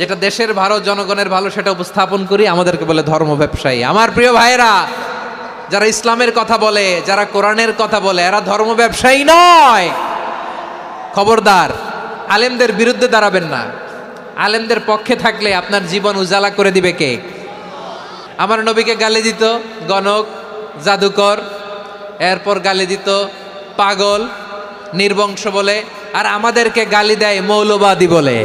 যেটা দেশের ভালো, জনগণের ভালো, সেটা উপস্থাপন করি, আমাদেরকে বলে ধর্ম ব্যবসায়ী। আমার প্রিয় ভাইয়েরা, যারা ইসলামের কথা বলে, যারা কোরআনের কথা বলে, এরা ধর্ম ব্যবসায়ী নয়। খবরদার, আলেমদের বিরুদ্ধে দাঁড়াবেন না। আলেমদের পক্ষে থাকলে আপনার জীবন উজালা করে দিবে কে? আমার নবীকে গালি দিত গণক, জাদুকর, এরপর গালি দিত পাগল, নির্বংশ বলে, আর আমাদেরকে গালি দেয় মৌলবাদী বলে।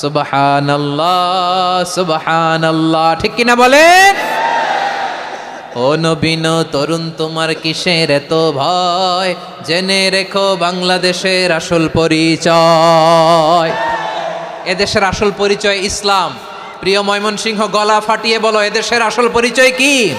সুবহান আল্লাহ সুবহান ঠিক কিনা বলেন ও নবীন তরুণ তোমার কিসের এত ভয়? জেনে রেখো বাংলাদেশের আসল পরিচয়। এদেশের আসল পরিচয় ইসলাম। প্রিয় ময়মনসিংহ, গলা ফাটিয়ে বলো, এদেশের আসল পরিচয় কি?